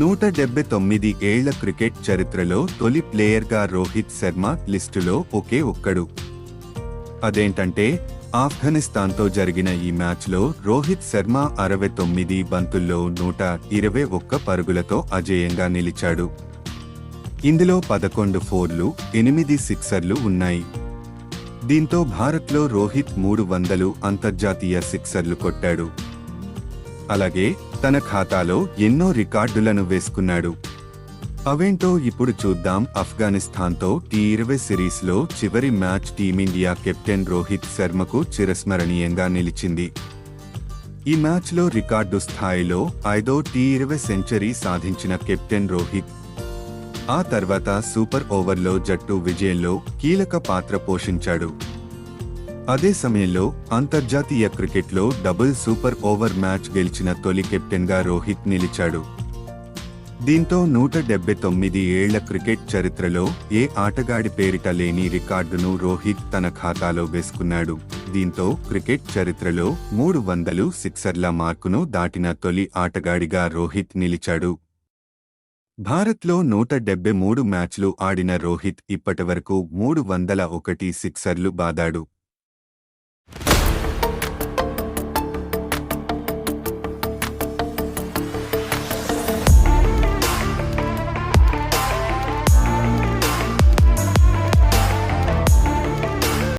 నూట డెబ్బై తొమ్మిది ఏళ్ళ క్రికెట్ చరిత్రలో తొలి ప్లేయర్గా రోహిత్ శర్మ లిస్టులో ఒకే ఒక్కడు. అదేంటంటే ఆఫ్ఘనిస్తాన్తో జరిగిన ఈ మ్యాచ్లో రోహిత్ శర్మ అరవై తొమ్మిది బంతుల్లో నూట ఇరవై ఒక్క పరుగులతో అజేయంగా నిలిచాడు. ఇందులో పదకొండు ఫోర్లు ఎనిమిది సిక్సర్లు ఉన్నాయి. దీంతో భారత్లో రోహిత్ మూడు వందలు అంతర్జాతీయ సిక్సర్లు కొట్టాడు. అలాగే తన ఖాతాలో ఎన్నో రికార్డులను వేసుకున్నాడు. అవేంటో ఇప్పుడు చూద్దాం. ఆఫ్ఘనిస్తాన్తో టీ ఇరవై సిరీస్లో చివరి match team India captain Rohit శర్మకు చిరస్మరణీయంగా నిలిచింది. ఈ మ్యాచ్లో రికార్డు స్థాయిలో ఐదో టీ ఇరవై సెంచరీ సాధించిన కెప్టెన్ రోహిత్ ఆ తర్వాత సూపర్ ఓవర్లో జట్టు విజయంలో కీలక పాత్ర పోషించాడు. అదే సమయంలో అంతర్జాతీయ క్రికెట్లో డబుల్ సూపర్ ఓవర్ మ్యాచ్ గెలిచిన తొలి కెప్టెన్గా రోహిత్ నిలిచాడు. దీంతో నూట డెబ్బై తొమ్మిది ఏళ్ళ క్రికెట్ చరిత్రలో ఏ ఆటగాడి పేరిట లేని రికార్డును రోహిత్ తన ఖాతాలో వేసుకున్నాడు. దీంతో క్రికెట్ చరిత్రలో మూడు వందలు సిక్సర్ల మార్కును దాటిన తొలి ఆటగాడిగా రోహిత్ నిలిచాడు. భారత్లో నూట డెబ్బై మూడు మ్యాచ్లు ఆడిన రోహిత్ ఇప్పటివరకు మూడు వందల ఒకటి సిక్సర్లు బాదాడు.